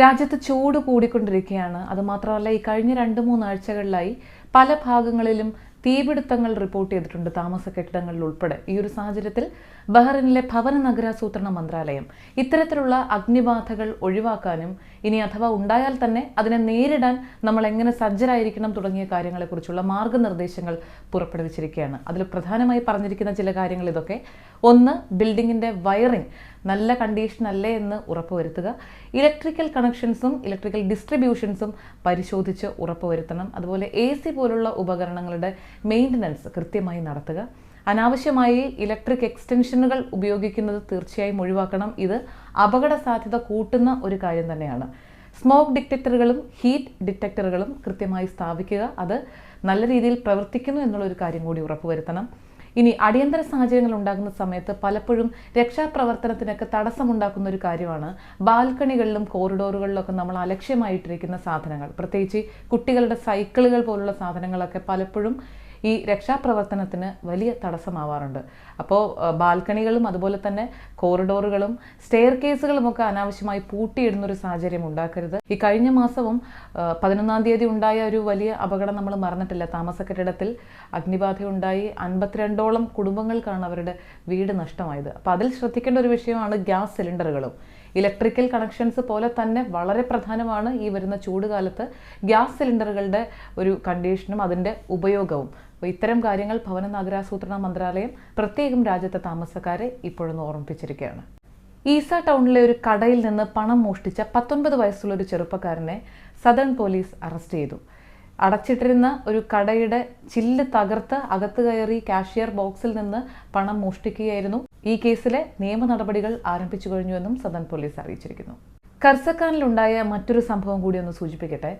രാജ്യത്ത് ചൂട് കൂടിക്കൊണ്ടിരിക്കുകയാണ്. അതുമാത്രമല്ല ഈ കഴിഞ്ഞ രണ്ട് മൂന്നാഴ്ചകളിലായി പല ഭാഗങ്ങളിലും തീപിടുത്തങ്ങൾ റിപ്പോർട്ട് ചെയ്തിട്ടുണ്ട് താമസ കെട്ടിടങ്ങളിൽ ഉൾപ്പെടെ. ഈ ഒരു സാഹചര്യത്തിൽ ബഹ്റിനിലെ ഭവന നഗരാസൂത്രണ മന്ത്രാലയം ഇത്തരത്തിലുള്ള അഗ്നിബാധകൾ ഒഴിവാക്കാനും ഇനി അഥവാ ഉണ്ടായാൽ തന്നെ അതിനെ നേരിടാൻ നമ്മൾ എങ്ങനെ സജ്ജരായിരിക്കണം തുടങ്ങിയ കാര്യങ്ങളെക്കുറിച്ചുള്ള മാർഗനിർദ്ദേശങ്ങൾ പുറപ്പെടുവിച്ചിരിക്കുകയാണ്. അതിൽ പ്രധാനമായി പറഞ്ഞിരിക്കുന്ന ചില കാര്യങ്ങൾ ഇതൊക്കെ ഒന്ന് ബിൽഡിങ്ങിന്റെ വയറിംഗ് നല്ല കണ്ടീഷൻ അല്ലേ എന്ന് ഉറപ്പുവരുത്തുക ഇലക്ട്രിക്കൽ കണക്ഷൻസും ഇലക്ട്രിക്കൽ ഡിസ്ട്രിബ്യൂഷൻസും പരിശോധിച്ച് ഉറപ്പുവരുത്തണം അതുപോലെ എ സി പോലുള്ള ഉപകരണങ്ങളുടെ മെയിന്റനൻസ് കൃത്യമായി നടത്തുക. അനാവശ്യമായി ഇലക്ട്രിക് എക്സ്റ്റൻഷനുകൾ ഉപയോഗിക്കുന്നത് തീർച്ചയായും ഒഴിവാക്കണം. ഇത് അപകട സാധ്യത കൂട്ടുന്ന ഒരു കാര്യം തന്നെയാണ്. സ്മോക്ക് ഡിറ്റക്ടറുകളും ഹീറ്റ് ഡിറ്റക്ടറുകളും കൃത്യമായി സ്ഥാപിക്കുക. അത് നല്ല രീതിയിൽ പ്രവർത്തിക്കുന്നു എന്നുള്ള ഒരു കാര്യം കൂടി ഉറപ്പുവരുത്തണം ഇനി അടിയന്തര സാഹചര്യങ്ങൾ ഉണ്ടാകുന്ന സമയത്ത് പലപ്പോഴും രക്ഷാപ്രവർത്തനത്തിനൊക്കെ തടസ്സമുണ്ടാക്കുന്ന ഒരു കാര്യമാണ്. ബാൽക്കണികളിലും കോറിഡോറുകളിലൊക്കെ നമ്മൾ അലക്ഷ്യമായിട്ടിരിക്കുന്ന സാധനങ്ങൾ. പ്രത്യേകിച്ച് കുട്ടികളുടെ സൈക്കിളുകൾ പോലുള്ള സാധനങ്ങളൊക്കെ പലപ്പോഴും ഈ രക്ഷാപ്രവർത്തനത്തിന് വലിയ തടസ്സമാവാറുണ്ട്. അപ്പോൾ ബാൽക്കണികളും അതുപോലെ തന്നെ കോറിഡോറുകളും സ്റ്റെയർ കേസുകളും ഒക്കെ അനാവശ്യമായി പൂട്ടിയിടുന്നൊരു സാഹചര്യം ഉണ്ടാക്കരുത്. ഈ കഴിഞ്ഞ മാസവും പതിനൊന്നാം തീയതി ഉണ്ടായ ഒരു വലിയ അപകടം നമ്മൾ മറന്നിട്ടില്ല. താമസ കെട്ടിടത്തിൽ അഗ്നിബാധ ഉണ്ടായി അൻപത്തിരണ്ടോളം കുടുംബങ്ങൾക്കാണ് അവരുടെ വീട് നഷ്ടമായത്. അപ്പോൾ അതിൽ ശ്രദ്ധിക്കേണ്ട ഒരു വിഷയമാണ് ഗ്യാസ് സിലിണ്ടറുകളും. ഇലക്ട്രിക്കൽ കണക്ഷൻസ് പോലെ തന്നെ വളരെ പ്രധാനമാണ് ഈ വരുന്ന ചൂടുകാലത്ത് ഗ്യാസ് സിലിണ്ടറുകളുടെ ഒരു കണ്ടീഷനും അതിന്റെ ഉപയോഗവും. അപ്പോൾ ഇത്തരം കാര്യങ്ങൾ ഭവന നഗരാസൂത്രണ മന്ത്രാലയം പ്രത്യേകം രാജ്യത്തെ താമസക്കാരെ ഇപ്പോഴൊന്ന് ഓർമ്മിപ്പിച്ചിരിക്കുകയാണ്. ഈസ ടൗണിലെ ഒരു കടയിൽ നിന്ന് പണം മോഷ്ടിച്ച പത്തൊൻപത് വയസ്സുള്ള ഒരു ചെറുപ്പക്കാരനെ സദൺ പോലീസ് അറസ്റ്റ് ചെയ്തു. അടച്ചിട്ടിരുന്ന ഒരു കടയുടെ ചില്ല് തകർത്ത് അകത്ത് കയറി കാഷ്യർ ബോക്സിൽ നിന്ന് പണം മോഷ്ടിക്കുകയായിരുന്നു ഈ കേസിലെ നിയമ നടപടികൾ ആരംഭിച്ചു കഴിഞ്ഞുവെന്നും സദൻ പോലീസ് അറിയിച്ചിരിക്കുന്നു. കർസക്കാനിലുണ്ടായ മറ്റൊരു സംഭവം കൂടി ഒന്ന് സൂചിപ്പിക്കട്ടെ.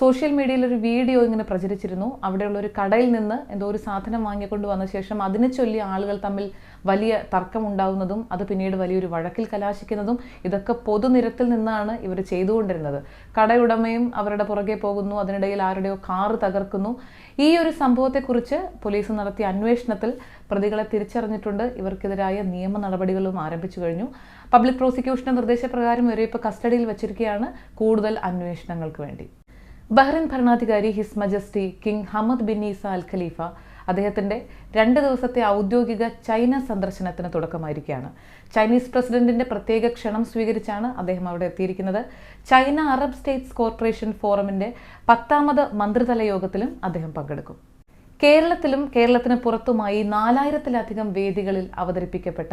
സോഷ്യൽ മീഡിയയിൽ ഒരു വീഡിയോ ഇങ്ങനെ പ്രചരിച്ചിരുന്നു. അവിടെയുള്ള ഒരു കടയിൽ നിന്ന് എന്തോ ഒരു സാധനം വാങ്ങിക്കൊണ്ട് വന്ന ശേഷം അതിനെ ചൊല്ലി ആളുകൾ തമ്മിൽ വലിയ തർക്കമുണ്ടാകുന്നതും അത് പിന്നീട് വലിയൊരു വഴക്കിൽ കലാശിക്കുന്നതും ഇതൊക്കെ പൊതുനിരത്തിൽ നിന്നാണ് ഇവർ ചെയ്തുകൊണ്ടിരുന്നത്. കടയുടമയും അവരുടെ പുറകെ പോകുന്നു അതിനിടയിൽ ആരുടെയോ കാറ് തകർക്കുന്നു. ഈ ഒരു സംഭവത്തെക്കുറിച്ച് പോലീസ് നടത്തിയ അന്വേഷണത്തിൽ പ്രതികളെ തിരിച്ചറിഞ്ഞിട്ടുണ്ട്. ഇവർക്കെതിരായ നിയമ നടപടികളും ആരംഭിച്ചു കഴിഞ്ഞു. പബ്ലിക് പ്രോസിക്യൂഷന്റെ നിർദ്ദേശപ്രകാരം ഇവരെ ഇപ്പോൾ കസ്റ്റഡിയിൽ വെച്ചിരിക്കുകയാണ്. കൂടുതൽ അന്വേഷണങ്ങൾക്ക് വേണ്ടി. ബഹ്റിൻ ഭരണാധികാരി his majesty king Hamad bin Isa Al Khalifa അദ്ദേഹത്തിന്റെ രണ്ട് ദിവസത്തെ ഔദ്യോഗിക ചൈന സന്ദർശനത്തിന് തുടക്കമായിരിക്കുകയാണ്. ചൈനീസ് പ്രസിഡന്റിന്റെ പ്രത്യേക ക്ഷണം സ്വീകരിച്ചാണ് അദ്ദേഹം അവിടെ എത്തിയിരിക്കുന്നത്. ചൈന അറബ് സ്റ്റേറ്റ്സ് കോർപ്പറേഷൻ ഫോറമിന്റെ പത്താമത് മന്ത്രിതല യോഗത്തിലും അദ്ദേഹം പങ്കെടുക്കും. കേരളത്തിലും കേരളത്തിന് പുറത്തുമായി നാലായിരത്തിലധികം വേദികളിൽ അവതരിപ്പിക്കപ്പെട്ട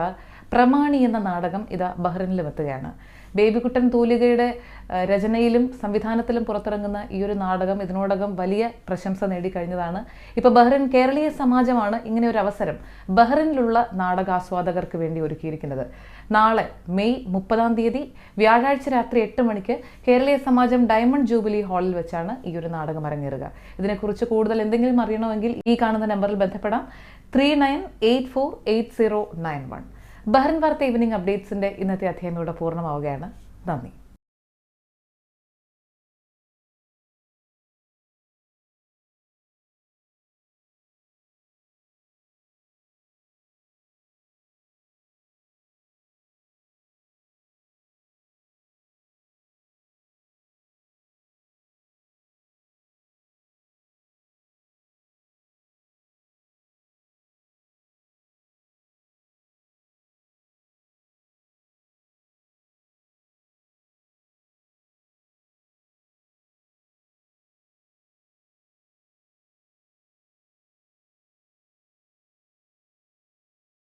പ്രമാണി എന്ന നാടകം ഇതാ ബഹ്റിനിലും എത്തുകയാണ് ബേബിക്കുട്ടൻ തൂലികയുടെ രചനയിലും സംവിധാനത്തിലും പുറത്തിറങ്ങുന്ന ഈ ഒരു നാടകം ഇതിനോടകം വലിയ പ്രശംസ നേടിക്കഴിഞ്ഞതാണ് ഇപ്പോൾ ബഹ്റിൻ കേരളീയ സമാജമാണ് ഇങ്ങനെ ഒരു അവസരം ബഹ്റിനിലുള്ള നാടകാസ്വാദകർക്ക് വേണ്ടി ഒരുക്കിയിരിക്കുന്നത്. നാളെ മെയ് മുപ്പതാം തീയതി വ്യാഴാഴ്ച രാത്രി എട്ട് മണിക്ക് കേരളീയ സമാജം ഡയമണ്ട് ജൂബിലി ഹാളിൽ വെച്ചാണ് ഈ ഒരു നാടകം അരങ്ങേറുക. ഇതിനെക്കുറിച്ച് കൂടുതൽ എന്തെങ്കിലും അറിയണമെങ്കിൽ ഈ കാണുന്ന നമ്പറിൽ ബന്ധപ്പെടാം. Three nine eight four eight zero nine one. Bahrain വാർത്ത ഈവനിങ് അപ്ഡേറ്റ്സിന്റെ ഇന്നത്തെ അധ്യായം ഇവിടെ പൂർണമാവുകയാണ്. നന്ദി.